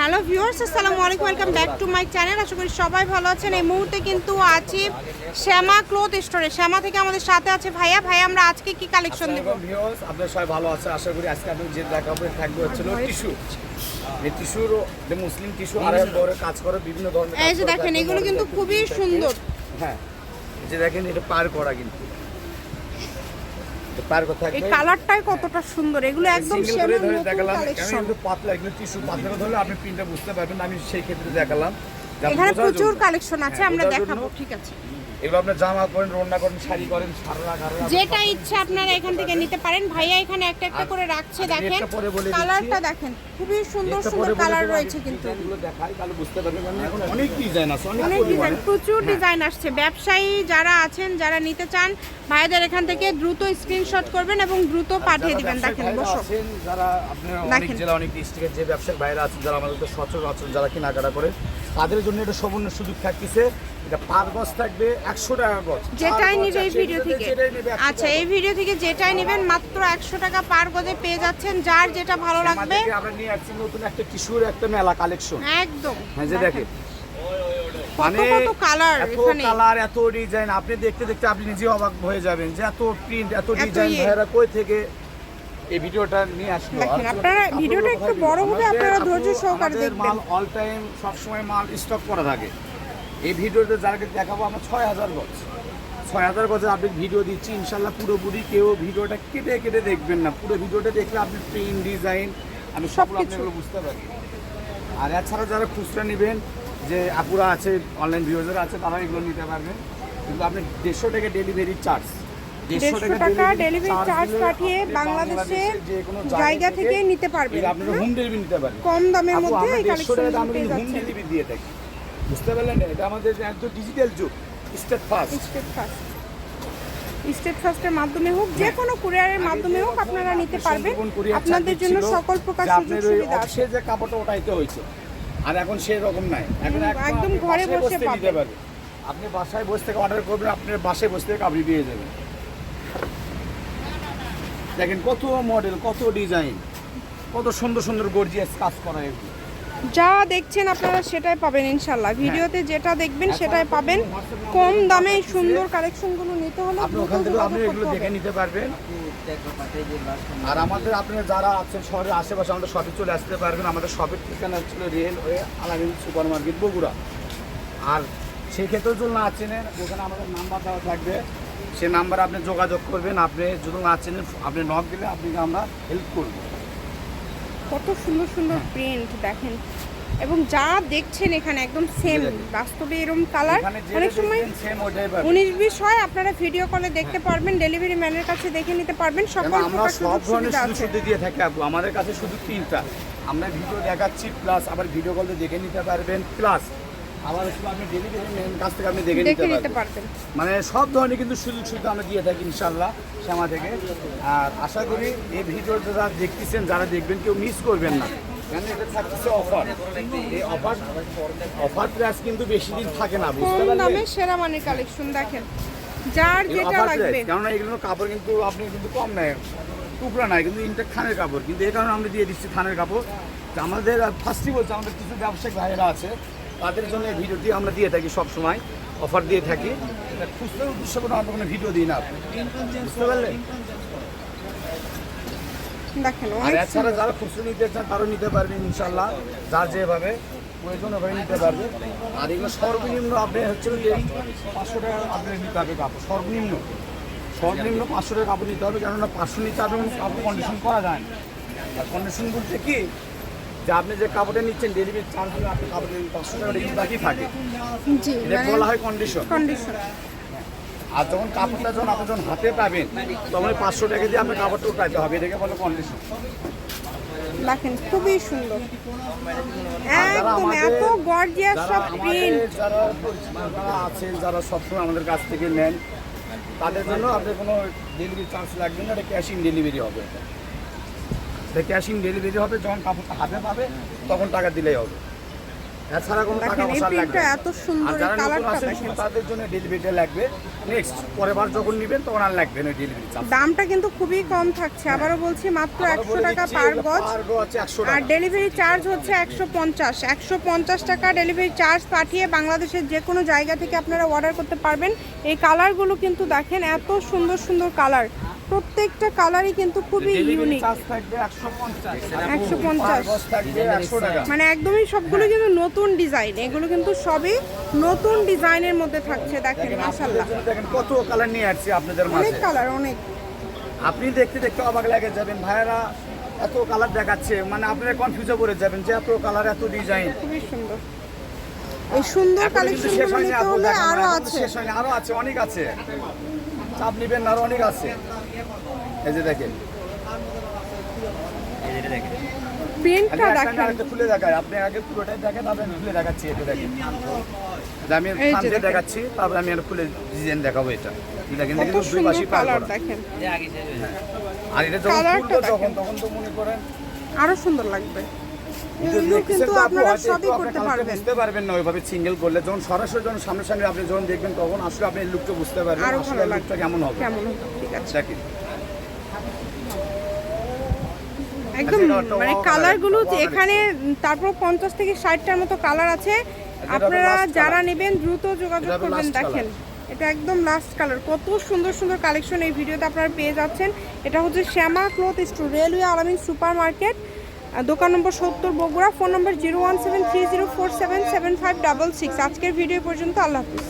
Hello viewers আসসালামু আলাইকুম welcome back to my channel. আশা করি সবাই ভালো আছেন। এই মুহূর্তে কিন্তু আছি শ্যামা ক্লোথ স্টোরে। শ্যামা থেকে আমাদের সাথে আছে ভাইয়া। ভাইয়া আমরা আজকে কি কালেকশন দেব? ভিউয়ার্স আপনারা সবাই ভালো আছে আশা করি আজকে আমি যে দেখাবো থাকবে হচ্ছে টিস্যু। এই টিস্যুর যে মুসলিম টিস্যু আড়াই বড় কাজ করে বিভিন্ন ধরনের এই যে দেখেন এগুলো কিন্তু খুবই সুন্দর। হ্যাঁ এই যে দেখেন এটা পার করা কিন্তু। এই কালারটাই কতটা সুন্দর এগুলো একদম দেখালাম। আমি কালেকশন কিন্তু পাতলা এগুলো টিস্যু পাতলা ধরলে আপনি প্রিন্টটা বুঝতে পারবেন আমি সেই ক্ষেত্রে দেখালাম। এখানে প্রচুর কালেকশন আছে হ্যাঁ, আমরা দেখাবো ঠিক আছে। এগুলো আপনার জামা করেন রন্না করেন শাড়ি করেন সারা যেটা ইচ্ছা আপনারা এখান থেকে নিতে পারেন। ভাইয়া এখানে একটা একটা করে রাখছে দেখেন। কালারটা দেখেন। খুবই সুন্দর সুন্দর কালার রয়েছে কিন্তু। ডিজাইনগুলো দেখাই তাহলে বুঝতে পারবেন। এখন অনেক ডিজাইন আছে অনেক ডিজাইন প্রচুর হ্যাঁ। ডিজাইন আসছে। ব্যবসায়ী যারা আছেন যারা নিতে চান ভাইদের এখান থেকে দ্রুত স্ক্রিনশট করবেন এবং দ্রুত পাঠিয়ে দিবেন। দেখেন বসো। যারা আপনার অনেক দেখেন। জেলা অনেক ডিস্ট্রিক্টের যে ব্যবসায়িক ভাইরা আছেন যারা আমাদের তো সচরাচর যারা কেনাকাটা করে তাদের জন্য এটা সম্পূর্ণ সুযোগ থাকতেছে। এটা পার গজ থাকবে একশো টাকা গজ। যেটাই নিবে এই ভিডিও থেকে। যেটাই নেবে 100 আচ্ছা এই ভিডিও থেকে যেটাই নেবেন মাত্র একশো টাকা পার গজে পেয়ে যাচ্ছেন যার যেটা ভালো। লাগবে। আমরা নিয়ে আসছি নতুন একটা টিস্যুর একটা মেলা কালেকশন একদম। হ্যাঁ যে দেখেন। কত কালার এখানে। কালার এত ডিজাইন আপনি দেখতে দেখতে আপনি নিজে অবাক হয়ে যাবেন যে এত প্রিন্ট এত এত ডিজাইন ইয়ে। ভাইরা কই থেকে এই ভিডিওটা নিয়ে আসলো। আপনারা ভিডিওটা একটু বড় হবে, আপনারা ধৈর্য সহকারে দেখবেন। মাল অল টাইম সবসময় মাল স্টক করা থাকে। এই ভিডিওতে যাকে দেখাবো আমরা ছয় হাজার গজ। ছয় হাজার গজে আপনি ভিডিও দিচ্ছি ইনশাল্লাহ পুরোপুরি কেউ ভিডিওটা কেটে কেটে দেখবেন না। পুরো ভিডিওটা দেখলে আপনি প্রিন্ট ডিজাইন আমি সব সবকিছু। বুঝতে পারি। আর এছাড়া যারা খুচরা নেবেন যে আপুরা আছে অনলাইন ভিউজার আছে তারা এগুলো নিতে পারবেন। কিন্তু আপনি দেড়শো টাকা ডেলিভারি চার্জ দেড়শো টাকা ডেলিভারি চার্জ পাঠিয়ে বাংলাদেশের জায়গা থেকে নিতে পারবেন। আপনারা হ্যাঁ? হোম ডেলিভারি নিতে পারবেন কম দামের মধ্যে এই 150 টাকা দামে কালেকশন হোম ডেলিভারি দিয়ে থাকি। বুঝতে পারলেন? এটা আমাদের একদম ডিজিটাল যুগ। State fast state first state ফার্স্টের মাধ্যমে হোক যে কোনো কুরিয়ারের মাধ্যমে হোক আপনারা নিতে পারবেন। আপনাদের জন্য সকল প্রকার সুযোগ সুবিধা আছে। যে কাপড়টা ওটাইতে হয়েছে আর এখন সেই রকম নাই। এখন একদম আপনি ঘরে বসে পাবেন। আপনি বাসায় বসে থেকে অর্ডার করবেন আপনি বাসায় বসে থেকে কাপড় পেয়ে যাবেন। দেখেন কত মডেল কত ডিজাইন কত সুন্দর সুন্দর গর্জিয়াস কাজ করা এগুলো। যা দেখছেন আপনারা সেটাই পাবেন ইনশাল্লাহ হ্যাঁ। ভিডিওতে যেটা দেখবেন সেটাই পাবেন। কম দামে সুন্দর কালেকশনগুলো নিতে হলে আপনি ওখান থেকে আপনি এগুলো দেখে নিতে পারবেন। আর আমাদের আপনারা যারা আছেন শহরের আশেপাশে আমাদের শপে চলে আসতে পারবেন। আমাদের শপের ঠিকানা ছিল railway Alamin super market Bogura. আর সেই ক্ষেত্রেও যদি না চেনেন ওখানে আমাদের নাম্বার দেওয়া থাকবে। সে নাম্বারে আপনি যোগাযোগ করবেন আপনি যদি না চেনেন আপনি নক দিলে আপনাকে আমরা হেল্প করব। কত সুন্দর সুন্দর প্রিন্ট দেখেন। এবং যা দেখছেন এখানে একদম সেম। বাস্তবে এরকম কালার অনেক সময় উনিশ বিশ হয় আপনারা ভিডিও কলে দেখতে পারবেন ডেলিভারি ম্যানের কাছে দেখে নিতে পারবেন সকল আমরা সব ধরনের সুযোগ দিয়ে থাকি আপু আমাদের কাছে শুধু তিনটা। আমরা ভিডিও দেখাচ্ছি প্লাস আবার ভিডিও কলে দেখে নিতে পারবেন প্লাস আপনি কাছ থেকে আপনি দেখে নিতে পারবেন। মানে সব ধরনের কিন্তু সুযোগ সুবিধা আমরা দিয়ে থাকি ইনশাল্লাহ শ্যামা থেকে। আর আশা করি এই ভিডিও যারা দেখতেছেন যারা দেখবেন কেউ মিস করবেন না। কেন এটা থাকতেছে অফার এই অফার অফার প্রাইস কিন্তু বেশি দিন থাকে না বুঝতে পারলেন? সেরা মানের কালেকশন দেখেন। যার যেটা লাগবে। এগুলো কাপড় কিন্তু আপনি কিন্তু কম নেয়। টুকরা নাই কিন্তু ইনটেক থানের কাপড়। কিন্তু এই কারণে আমরা দিয়ে দিচ্ছি থানের কাপড়। আমাদের ফার্স্টই বলছে আমাদের কিছু ব্যবসায়িক ভাইয়েরা আছে। তাদের জন্য এই ভিডিওটি আমরা দিয়ে থাকি সব সময় অফার দিয়ে থাকি। এটা খুচরোর উদ্দেশ্য করে আমরা কোনো ভিডিও দিই না বুঝতে পারলেন? আর এছাড়া যারা খুচরো নিতে চান তারও নিতে পারবেন ইনশাল্লাহ যার যেভাবে প্রয়োজন ওভাবে নিতে পারবে। আর এগুলো সর্বনিম্ন আপনি হচ্ছে পাঁচশো টাকা আপনি নিতে হবে কাপড় সর্বনিম্ন। সর্বনিম্ন পাঁচশো টাকা কাপড় নিতে হবে কেননা পাঁচশো নিতে হবে কাপড় কন্ডিশন করা যায় না। আর কন্ডিশন বলতে কি যে আপনি যে কাপড়টা নিচ্ছেন ডেলিভারি চার্জ হলে আপনি কাপড়ের পাঁচশো টাকা বাকি থাকে জি এটা মানে বলা হয় কন্ডিশন কন্ডিশন আর যখন কাপড়টা যখন আপনি যখন হাতে পাবেন তখন পাঁচশো টাকা দিয়ে আপনি কাপড়টা উঠাইতে হবে। এটাকে বলে কন্ডিশন দেখেন খুবই সুন্দর। একদম এত গর্জিয়াস সব আমাদের প্রিন্ট যারা যারা আছেন যারা সবসময় আমাদের কাছ থেকে নেন তাদের জন্য আপনার কোনো ডেলিভারি চার্জ লাগবে না এটা ক্যাশ ইন ডেলিভারি হবে। এটা ক্যাশ ডেলিভারি হবে যখন কাপড়টা হাতে পাবে তখন টাকা দিলেই হবে। এছাড়া কোনো টাকা পয়সা লাগবে এত সুন্দর যারা নতুন আসেন তাদের জন্য ডেলিভারিটা লাগবে। নেক্সট পরের বার যখন নেবেন তখন আর লাগবে না ডেলিভারি চার্জ দামটা কিন্তু খুবই কম থাকছে। আবারও বলছি মাত্র একশো টাকা পার গজ আর ডেলিভারি চার্জ হচ্ছে একশো পঞ্চাশ। একশো পঞ্চাশ টাকা ডেলিভারি চার্জ পাঠিয়ে বাংলাদেশের যে কোনো জায়গা থেকে আপনারা অর্ডার করতে পারবেন। এই কালারগুলো কিন্তু দেখেন এত সুন্দর সুন্দর কালার প্রত্যেকটা কালারই কিন্তু খুবই ইউনিক থাকবে একশো পঞ্চাশ। একশো পঞ্চাশ। গজ থাকবে একশো টাকা। মানে একদমই সবগুলো কিন্তু নতুন ডিজাইন। এগুলো কিন্তু সবই নতুন ডিজাইনের মধ্যে থাকছে দেখেন মাসাল্লাহ দেখেন কত কালার নিয়ে আসছি আপনাদের অনেক কালার অনেক। আপনি দেখতে দেখতে অবাক লাগে যাবেন ভাইয়ারা এত কালার দেখাচ্ছে। মানে আপনারা কনফিউজে করে যাবেন যে এত কালার এত ডিজাইন। খুবই সুন্দর। এই সুন্দর কালেকশন শেষ হয়নি নিতে হলে আরও আছে। শেষ হয়নি আরও আছে অনেক আছে। চাপ নিবেন আরও অনেক আছে। এই যে দেখেন। খুলে দেখায়। আপনি আগে পুরোটাই দেখেন তারপরে আমি খুলে দেখাচ্ছি এটা দেখেন। আমি সামনে দেখাচ্ছি তারপরে আমি আর খুলে ডিজাইন দেখাবো এটা। দেখেন কত কিন্তু দুই পাশে কালার দেখেন। আর এটা যখন। তখন তখন তো মনে করেন আরও সুন্দর লাগবে। কিন্তু আপনারা সবই করতে পারবেন। বুঝতে পারবেন না ওইভাবে সিঙ্গেল করলে যখন সরাসরি যখন সামনাসামনি আপনি যখন দেখবেন তখন আসলে আপনি লুকটা বুঝতে পারবেন আরও ভালো লাগবে। কেমন হবে। কেমন হবে ঠিক আছে। একদম মানে কালারগুলো এখানে তারপর পঞ্চাশ থেকে ষাটটার মতো কালার আছে। আপনারা যারা নেবেন দ্রুত যোগাযোগ করবেন দেখেন। এটা একদম লাস্ট কালার কত সুন্দর সুন্দর কালেকশন এই ভিডিওতে আপনারা পেয়ে যাচ্ছেন। এটা হচ্ছে Shyama cloth store railway Alamin super market দোকান নম্বর সত্তর Bogura, phone number zero one seven three zero four seven seven five double six. আজকের ভিডিও পর্যন্ত, আল্লাহ হাফিজ।